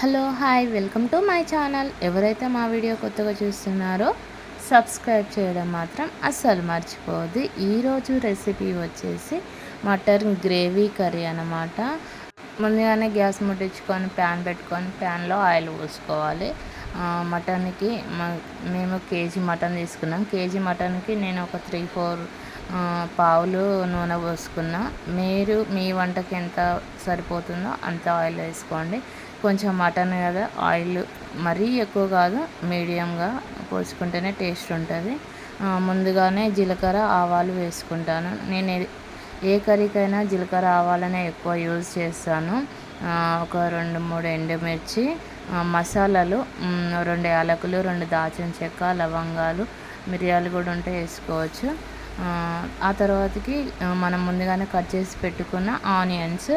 Hello hi welcome to my channel. ఎవరైతే మా video కొత్తగా చూస్తున్నారో సబ్స్క్రైబ్ చేయడం మాత్రం అస్సలు మర్చిపోవద్దు. ఈరోజు రెసిపీ వచ్చేసి మటన్ గ్రేవీ కర్రీ అనమాట ముందుగానే గ్యాస్ ముట్టించుకొని ప్యాన్ పెట్టుకొని ప్యాన్లో ఆయిల్ పోసుకోవాలి. మటన్కి మేము కేజీ మటన్ తీసుకున్నాం. కేజీ మటన్కి నేను ఒక త్రీ ఫోర్ పావులు నూనె పోసుకున్నా. మీరు మీ వంటకి ఎంత సరిపోతుందో అంత ఆయిల్ వేసుకోండి. కొంచెం మటన్ కదా ఆయిల్ మరీ ఎక్కువ కాదు మీడియంగా పోసుకుంటేనే టేస్ట్ ఉంటుంది. ముందుగానే జీలకర్ర ఆవాలు వేసుకుంటాను. నేను ఏ కర్రీకైనా జీలకర్ర ఆవాలనే ఎక్కువ యూజ్ చేస్తాను. ఒక రెండు మూడు ఎండుమిర్చి మసాలాలు రెండు యాలకులు రెండు దాచిన చెక్క లవంగాలు మిరియాలు కూడా ఉంటే వేసుకోవచ్చు. ఆ తర్వాతకి మనం ముందుగానే కట్ చేసి పెట్టుకున్న ఆనియన్స్.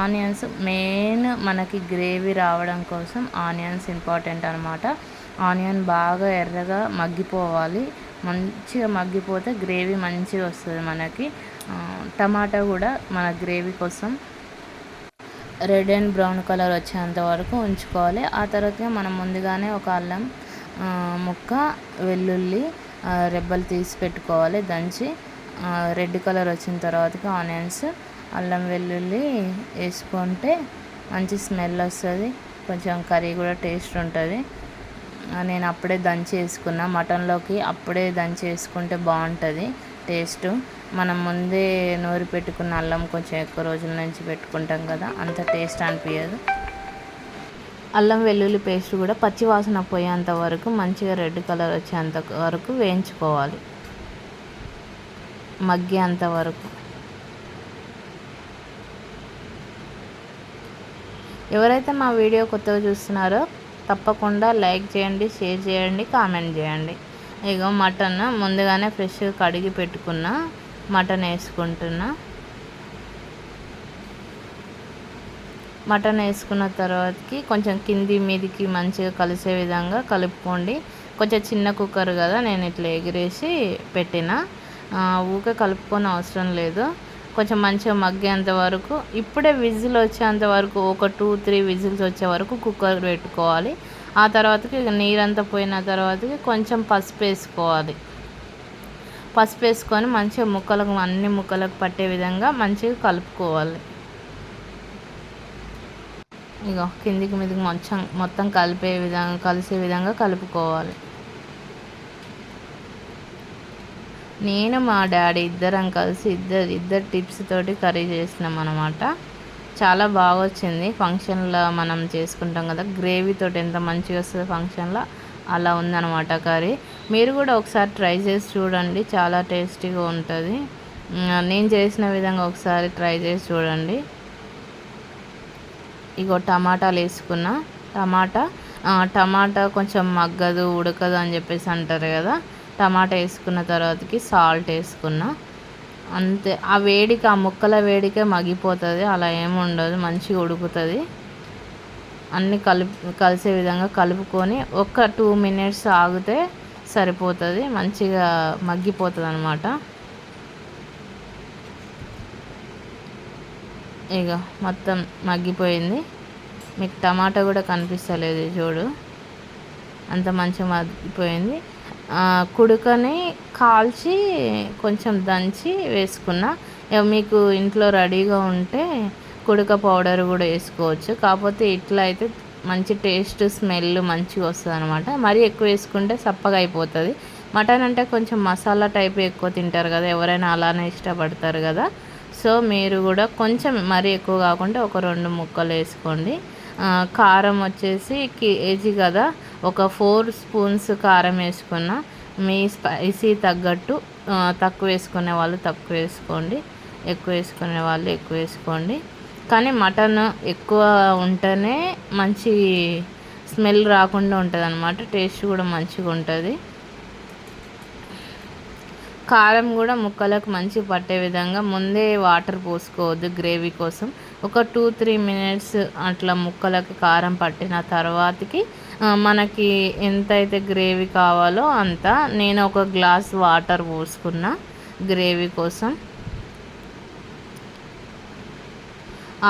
ఆనియన్స్ మెయిన్ మనకి గ్రేవీ రావడం కోసం ఆనియన్స్ ఇంపార్టెంట్ అనమాట ఆనియన్ బాగా ఎర్రగా మగ్గిపోవాలి. మంచిగా మగ్గిపోతే గ్రేవీ మంచిగా వస్తుంది మనకి. టమాటా కూడా మన గ్రేవీ కోసం రెడ్ అండ్ బ్రౌన్ కలర్ వచ్చేంత వరకు ఉంచుకోవాలి. ఆ తర్వాత మనం ముందుగానే ఒక అల్లం ముక్క వెల్లుల్లి రెబ్బలు తీసి పెట్టుకోవాలి దంచి రెడ్ కలర్ వచ్చిన తర్వాతకి ఆనియన్స్ అల్లం వెల్లుల్లి వేసుకుంటే మంచి స్మెల్ వస్తుంది కొంచెం కర్రీ కూడా టేస్ట్ ఉంటుంది. నేను అప్పుడే దంచి వేసుకున్నా మటన్లోకి అప్పుడే దంచి వేసుకుంటే బాగుంటుంది టేస్ట్. మనం ముందే నూరి పెట్టుకున్న అల్లం కొంచెం ఎక్కువ రోజుల నుంచి పెట్టుకుంటాం కదా అంత టేస్ట్ అనిపించదు అల్లం వెల్లుల్లి పేస్ట్ కూడా పచ్చి వాసన పోయేంత వరకు మంచిగా రెడ్ కలర్ వచ్చేంత వరకు వేయించుకోవాలి. మగ్గేంత వరకు. ఎవరైతే మా వీడియో కొత్తగా చూస్తున్నారో తప్పకుండా లైక్ చేయండి షేర్ చేయండి కామెంట్ చేయండి. ఇగో మటన్ ముందుగానే ఫ్రెష్గా కడిగి పెట్టుకున్న మటన్ వేసుకుంటున్నా. మటన్ వేసుకున్న తర్వాతకి కొంచెం కింది మీదికి మంచిగా కలిసే విధంగా కలుపుకోండి. కొంచెం చిన్న కుక్కర్ కదా నేను ఇట్లా ఎగిరేసి పెట్టిన. ఊకే కలుపుకొని అవసరం లేదు. కొంచెం మంచిగా మగ్గేంత వరకు ఇప్పుడే విజిల్ వచ్చేంత వరకు ఒక టూ త్రీ విజిల్స్ వచ్చే వరకు కుక్కర్ పెట్టుకోవాలి. ఆ తర్వాతకి నీరంతా పోయిన తర్వాతకి కొంచెం పసుపు వేసుకోవాలి. పసుపు వేసుకొని మంచిగా ముక్కలకు అన్ని ముక్కలకు పట్టే విధంగా మంచిగా కలుపుకోవాలి. ఇక కిందికి మీదకి మొత్తం మొత్తం కలిపే విధంగా కలిసే విధంగా కలుపుకోవాలి. నేను మా డాడీ ఇద్దరం కలిసి ఇద్దరు ఇద్దరు టిప్స్ తోటి కర్రీ చేసినాం అనమాట చాలా బాగా వచ్చింది ఫంక్షన్లో మనం చేసుకుంటాం కదా గ్రేవీతో ఎంత మంచిగా వస్తుంది ఫంక్షన్లో అలా ఉందన్నమాట కర్రీ. మీరు కూడా ఒకసారి ట్రై చేసి చూడండి చాలా టేస్టీగా ఉంటుంది. నేను చేసిన విధంగా ఒకసారి ట్రై చేసి చూడండి. ఇగో టమాటాలు వేసుకున్న టమాటా టమాటా కొంచెం మగ్గదు ఉడకదు అని చెప్పేసి అంటారు కదా. టమాటా వేసుకున్న తర్వాతకి సాల్ట్ వేసుకున్న. అంతే. ఆ వేడికి ఆ ముక్కల వేడికే మగ్గిపోతుంది. అలా ఏమి ఉండదు. మంచిగా ఉడుకుతుంది. అన్నీ కలిపి కలిసే విధంగా కలుపుకొని ఒక టూ మినిట్స్ ఆగితే సరిపోతుంది. మంచిగా మగ్గిపోతుంది అనమాట ఇక మొత్తం మగ్గిపోయింది. మీకు టమాటా కూడా కనిపిస్తలేదు చూడు. అంత మంచిగా మగ్గిపోయింది. కుడుకని కాల్చి కొంచెం దంచి వేసుకున్న. మీకు ఇంట్లో రెడీగా ఉంటే కుడక పౌడర్ కూడా వేసుకోవచ్చు. కాకపోతే ఇట్లా అయితే మంచి టేస్ట్ స్మెల్ మంచిగా వస్తుంది అనమాట మరీ ఎక్కువ వేసుకుంటే సప్పగా అయిపోతుంది. మటన్ అంటే కొంచెం మసాలా టైప్ ఎక్కువ తింటారు కదా ఎవరైనా అలానే ఇష్టపడతారు కదా. సో మీరు కూడా కొంచెం మరీ ఎక్కువ కాకుండా ఒక రెండు ముక్కలు వేసుకోండి. కారం వచ్చేసి కేజీ కదా ఒక ఫోర్ స్పూన్స్ కారం వేసుకున్న మీ స్పైసీ తగ్గట్టు తక్కువ వేసుకునే వాళ్ళు తక్కువ వేసుకోండి ఎక్కువ వేసుకునే వాళ్ళు ఎక్కువ వేసుకోండి. కానీ మటన్ ఎక్కువ ఉంటేనే మంచి స్మెల్ రాకుండా ఉంటుంది అనమాట టేస్ట్ కూడా మంచిగా ఉంటుంది కారం కూడా ముక్కలకు మంచి పట్టే విధంగా ముందే వాటర్ పోసుకోవద్దు గ్రేవీ కోసం. ఒక టూ త్రీ మినిట్స్ అట్లా ముక్కలకు కారం పట్టిన తర్వాతకి మనకి ఎంతైతే గ్రేవీ కావాలో అంత నేను ఒక గ్లాస్ వాటర్ పోసుకున్న గ్రేవీ కోసం.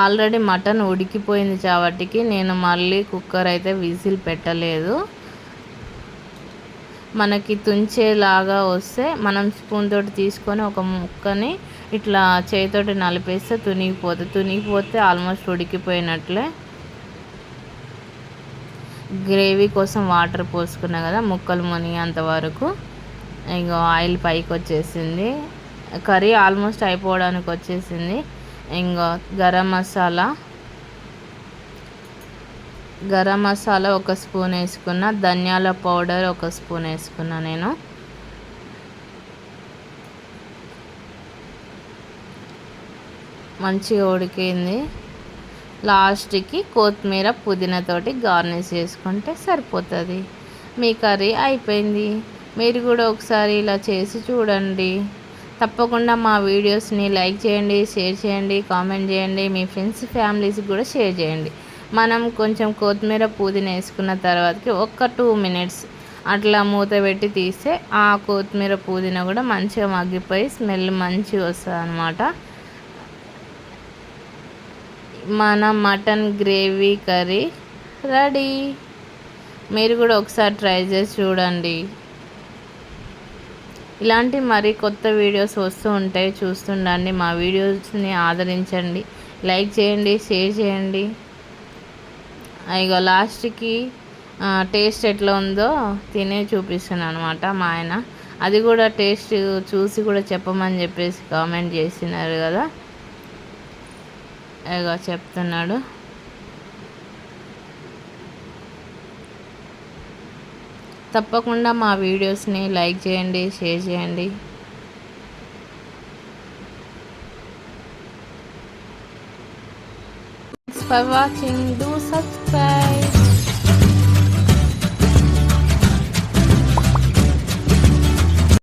ఆల్రెడీ మటన్ ఉడికిపోయింది కాబట్టికి నేను మళ్ళీ కుక్కర్ అయితే విజిల్ పెట్టలేదు. మనకి తుంచేలాగా వస్తే మనం స్పూన్ తోటి తీసుకొని ఒక ముక్కని ఇట్లా చేతితోటి నలిపేస్తే తునిగిపోతుంది. తునిగిపోతే ఆల్మోస్ట్ ఉడికిపోయినట్లే. గ్రేవీ కోసం వాటర్ పోసుకున్నా కదా ముక్కలు మునిగేంత వరకు. ఇంకో ఆయిల్ పైకి వచ్చేసింది. కర్రీ ఆల్మోస్ట్ అయిపోవడానికి వచ్చేసింది. ఇంకా గరం మసాలా. గరం మసాలా ఒక స్పూన్ వేసుకున్న ధనియాల పౌడర్ ఒక స్పూన్ వేసుకున్నా నేను. మంచిగా ఉడికింది. లాస్ట్కి కొత్తిమీర పుదీనాతోటి గార్నిష్ చేసుకుంటే సరిపోతుంది. మీ కర్రీ అయిపోయింది. మీరు కూడా ఒకసారి ఇలా చేసి చూడండి. తప్పకుండా మా వీడియోస్ని లైక్ చేయండి షేర్ చేయండి కామెంట్ చేయండి. మీ ఫ్రెండ్స్ ఫ్యామిలీస్కి కూడా షేర్ చేయండి. మనం కొంచెం కొత్తిమీర పుదీనా వేసుకున్న తర్వాతకి ఒక్క టూ మినిట్స్ అట్లా మూత పెట్టి తీస్తే ఆ కొత్తిమీర పుదీనా కూడా మంచిగా మగ్గిపోయి స్మెల్ మంచిగా వస్తుంది అనమాట మన మటన్ గ్రేవీ కర్రీ రెడీ. మీరు కూడా ఒకసారి ట్రై చేసి చూడండి. ఇలాంటి మరి కొత్త వీడియోస్ వస్తూ ఉంటాయి చూస్తుండండి. మా వీడియోస్ని ఆదరించండి. లైక్ చేయండి షేర్ చేయండి. ఇక లాస్ట్కి టేస్ట్ ఎట్లా ఉందో తినే చూపిస్తున్నాను అనమాట మా ఆయన. అది కూడా టేస్ట్ చూసి కూడా చెప్పమని చెప్పేసి కామెంట్ చేసినారు కదా. ఇక చెప్తున్నాడు. తప్పకుండా మా వీడియోస్ని లైక్ చేయండి షేర్ చేయండి. for watching. Do subscribe.